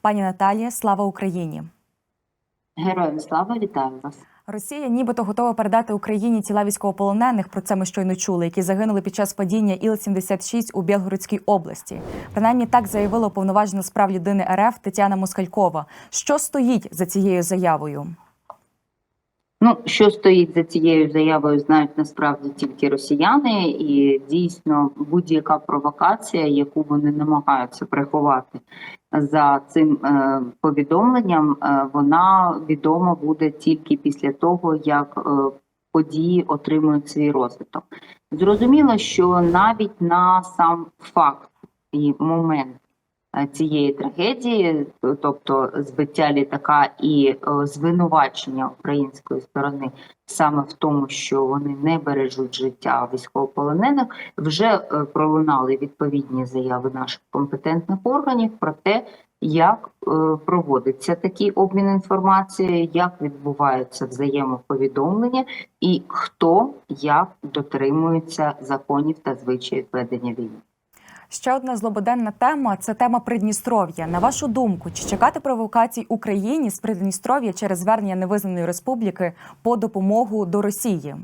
Пані Наталія, слава Україні! Героям слава вітаю вас. Росія нібито готова передати Україні тіла військовополонених. Про це ми щойно чули, які загинули під час падіння Іл-76 у Білгородській області. Принаймні так заявила уповноважена справ людини РФ Тетяна Москалькова. Що стоїть за цією заявою? Ну, що стоїть за цією заявою, знають насправді тільки росіяни, і дійсно будь-яка провокація, яку вони намагаються приховати за цим е, повідомленням, е, вона відома буде тільки після того, як е, події отримують свій розвиток. Зрозуміло, що навіть на сам факт і момент цієї трагедії, тобто збиття літака і е, звинувачення української сторони саме в тому, що вони не бережуть життя військовополонених, вже е, пролунали відповідні заяви наших компетентних органів про те, як е, проводиться такий обмін інформацією, як відбуваються взаємоповідомлення, і хто як дотримується законів та звичаїв ведення війни. Ще одна злободенна тема це тема Придністров'я. На вашу думку, чи чекати провокацій Україні з Придністров'я через звернення невизнаної республіки по допомогу до Росії?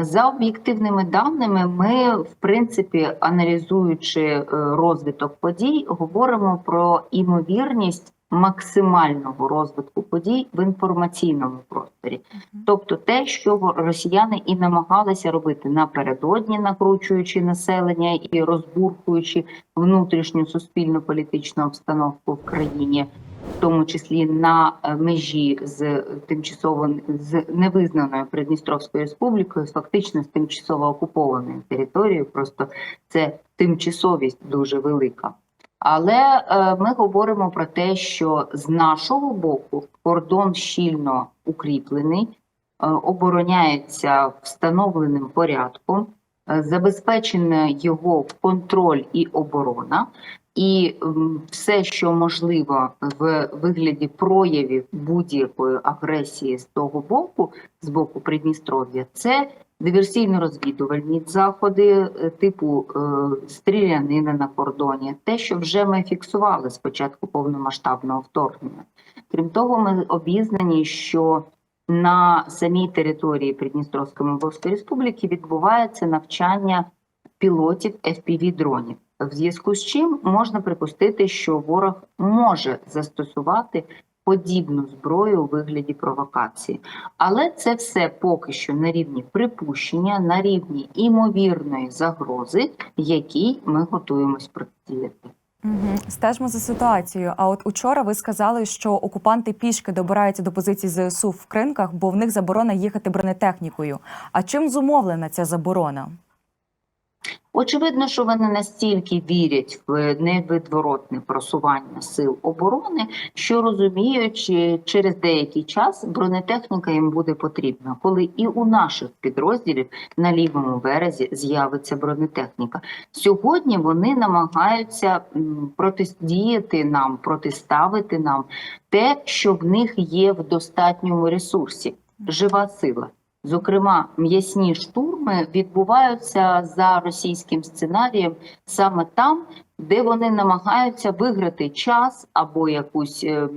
За об'єктивними даними, ми, в принципі, аналізуючи е, розвиток подій, говоримо про імовірність максимального розвитку подій в інформаційному просторі, тобто те, що росіяни і намагалися робити напередодні, накручуючи населення і розбурхуючи внутрішню суспільну політичну обстановку в країні. В тому числі на е, межі з тимчасово з невизнаною Придністровською республікою, фактично з тимчасово окупованою територією, просто це тимчасовість дуже велика. Але е, ми говоримо про те, що з нашого боку кордон щільно укріплений, е, обороняється встановленим порядком, е, забезпечено його контроль і оборона. І все, що можливо в вигляді проявів будь-якої агресії з того боку, з боку Придністров'я, це диверсійно-розвідувальні заходи е, типу е, стрілянини на кордоні, те, що вже ми фіксували з початку повномасштабного вторгнення. Крім того, ми обізнані, що на самій території Придністровської Молдовської Республіки відбувається навчання пілотів fpv дронів в зв'язку з чим можна припустити, що ворог може застосувати подібну зброю у вигляді провокації, але це все поки що на рівні припущення, на рівні імовірної загрози, якій ми готуємось протидіяти. Угу. Стежимо за ситуацією. А от учора ви сказали, що окупанти пішки добираються до позицій ЗСУ в кринках, бо в них заборона їхати бронетехнікою. А чим зумовлена ця заборона? Очевидно, що вони настільки вірять в невідворотне просування сил оборони, що розуміючи, через деякий час бронетехніка їм буде потрібна, коли і у наших підрозділів на лівому березі з'явиться бронетехніка. Сьогодні вони намагаються протидіяти нам, протиставити нам те, що в них є в достатньому ресурсі жива сила. Зокрема, м'ясні штурми відбуваються за російським сценарієм саме там, де вони намагаються виграти час або якусь е,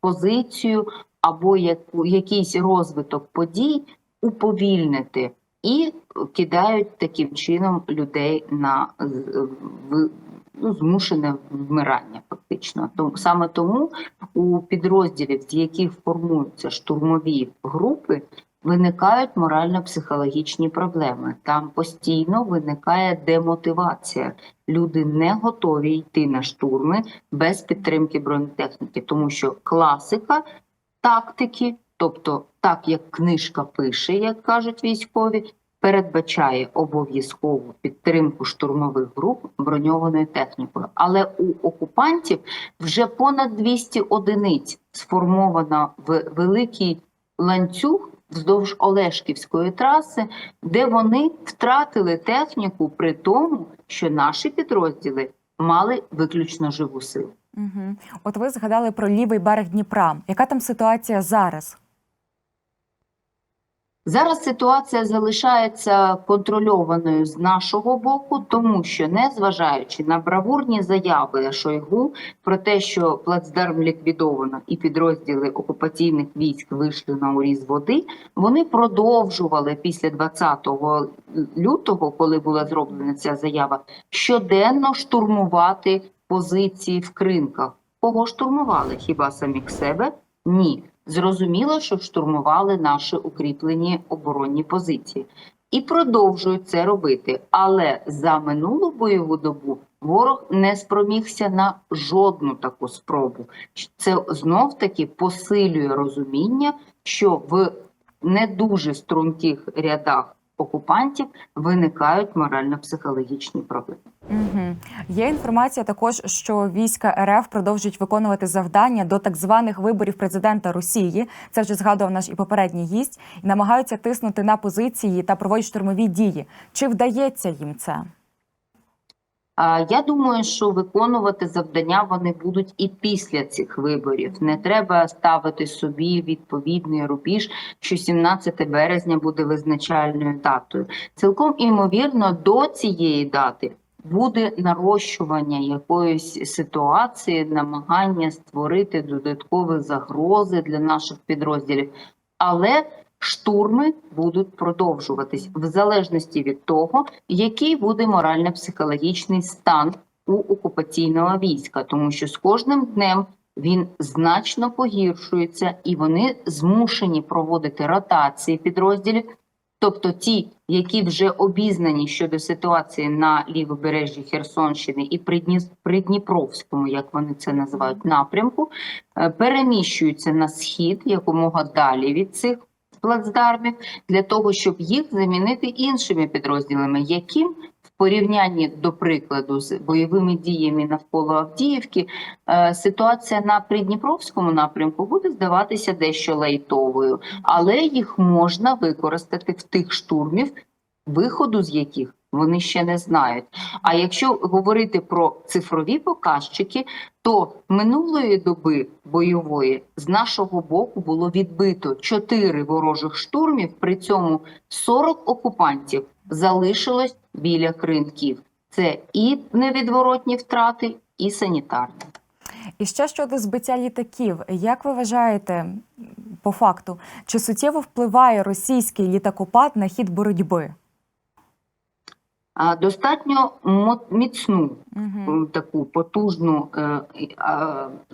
позицію, або якийсь розвиток подій уповільнити і кидають таким чином людей на ну, змушене вмирання. Фактично, саме тому у підрозділів, з яких формуються штурмові групи виникають морально-психологічні проблеми. Там постійно виникає демотивація. Люди не готові йти на штурми без підтримки бронетехніки, тому що класика тактики, тобто так як книжка пише, як кажуть військові. Передбачає обов'язкову підтримку штурмових груп броньованою технікою, але у окупантів вже понад 200 одиниць сформовано в великий ланцюг вздовж Олешківської траси, де вони втратили техніку при тому, що наші підрозділи мали виключно живу силу. Угу. От ви згадали про лівий берег Дніпра. Яка там ситуація зараз? Зараз ситуація залишається контрольованою з нашого боку, тому що, незважаючи на бравурні заяви Шойгу про те, що плацдарм ліквідовано і підрозділи окупаційних військ вийшли на уріз води, вони продовжували після 20 лютого, коли була зроблена ця заява, щоденно штурмувати позиції в кринках. Кого штурмували? Хіба самих себе? Ні. Зрозуміло, що штурмували наші укріплені оборонні позиції і продовжують це робити. Але за минулу бойову добу ворог не спромігся на жодну таку спробу. Це знов таки посилює розуміння, що в не дуже струнких рядах окупантів виникають морально-психологічні проблеми. Угу. Є інформація також, що війська РФ продовжують виконувати завдання до так званих виборів президента Росії. Це вже згадував наш і попередній гість, і намагаються тиснути на позиції та проводять штурмові дії. Чи вдається їм це? Я думаю, що виконувати завдання вони будуть і після цих виборів. Не треба ставити собі відповідний рубіж, що 17 березня буде визначальною датою. Цілком імовірно, до цієї дати буде нарощування якоїсь ситуації, намагання створити додаткові загрози для наших підрозділів. Але штурми будуть продовжуватись в залежності від того, який буде морально-психологічний стан у окупаційного війська, тому що з кожним днем він значно погіршується, і вони змушені проводити ротації підрозділів. Тобто ті, які вже обізнані щодо ситуації на лівобережжі Херсонщини і Придні- Придніпровському, як вони це називають, напрямку, е, переміщуються на схід якомога далі від цих плацдармів для того, щоб їх замінити іншими підрозділами, яким в порівнянні до прикладу з бойовими діями навколо Авдіївки, е, ситуація на Придніпровському напрямку буде здаватися дещо лайтовою, але їх можна використати в тих штурмів, виходу з яких вони ще не знають. А якщо говорити про цифрові показчики, то минулої доби бойової з нашого боку було відбито 4 ворожих штурмів. При цьому 40 окупантів залишилось біля кринків. Це і невідворотні втрати, і санітарні. І ще щодо збиття літаків, як ви вважаєте по факту, чи суттєво впливає російський літакопад на хід боротьби? Достатньо міцну Угу. таку потужну е, е,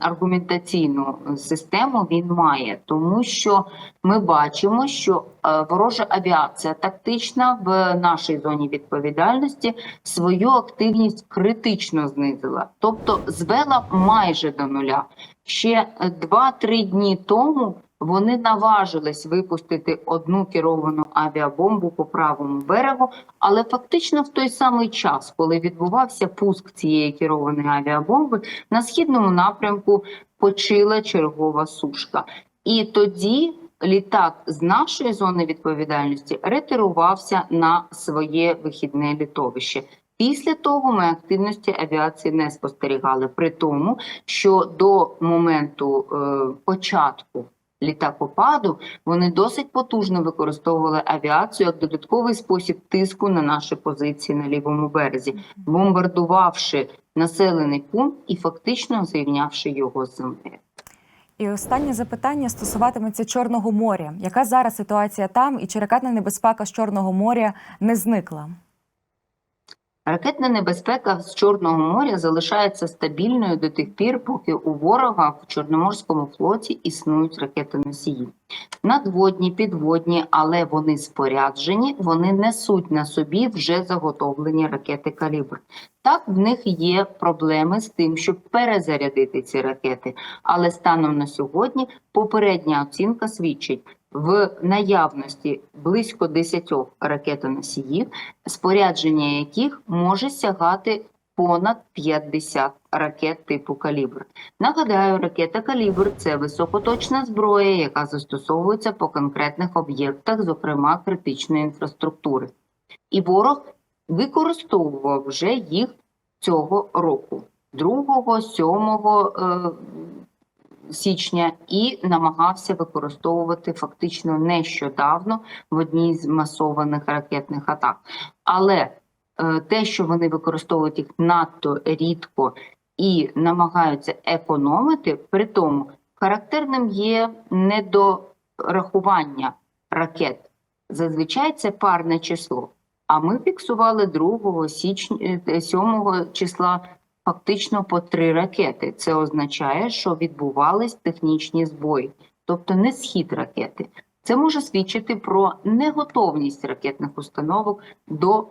аргументаційну систему він має, тому що ми бачимо, що е, ворожа авіація тактична в нашій зоні відповідальності свою активність критично знизила, тобто звела майже до нуля. Ще е, 2-3 дні тому вони наважились випустити одну керовану авіабомбу по правому берегу, але фактично в той самий час, коли відбувався пуск цієї керованої авіабомби, на східному напрямку почила чергова сушка. І тоді літак з нашої зони відповідальності ретирувався на своє вихідне літовище. Після того ми активності авіації не спостерігали, при тому, що до моменту е, початку літакопаду вони досить потужно використовували авіацію як додатковий спосіб тиску на наші позиції на лівому березі, бомбардувавши населений пункт і фактично зрівнявши його з землею. І останнє запитання стосуватиметься Чорного моря. Яка зараз ситуація там, і чи ракетна небезпека з Чорного моря не зникла? Ракетна небезпека з Чорного моря залишається стабільною до тих пір, поки у ворога в Чорноморському флоті існують ракетоносії. Надводні, підводні, але вони споряджені, вони несуть на собі вже заготовлені ракети калібр. Так, в них є проблеми з тим, щоб перезарядити ці ракети. Але станом на сьогодні попередня оцінка свідчить в наявності близько 10 ракетоносіїв, спорядження яких може сягати понад 50 ракет типу калібр. Нагадаю, ракета калібр це високоточна зброя, яка застосовується по конкретних об'єктах, зокрема критичної інфраструктури. І ворог використовував вже їх цього року. 2, 7 січня і намагався використовувати фактично нещодавно в одній з масованих ракетних атак. Але е, те, що вони використовують їх надто рідко і намагаються економити, при тому характерним є недорахування ракет. Зазвичай це парне число. А ми фіксували 2 січня е, 7 числа фактично по три ракети. Це означає, що відбувались технічні збої, тобто не схід ракети. Це може свідчити про неготовність ракетних установок до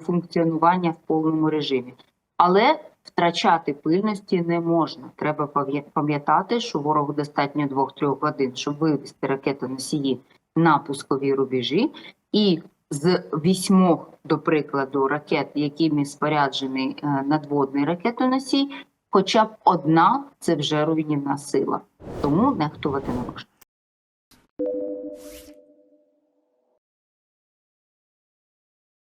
функціонування в повному режимі. Але втрачати пильності не можна. Треба пам'ятати, що ворогу достатньо 2-3 годин, щоб вивести ракетоносії на пускові рубежі, і з вісьмох, до прикладу, ракет, якими споряджений е, надводний ракетоносій, хоча б одна це вже руйнівна сила. Тому нехтувати не можна.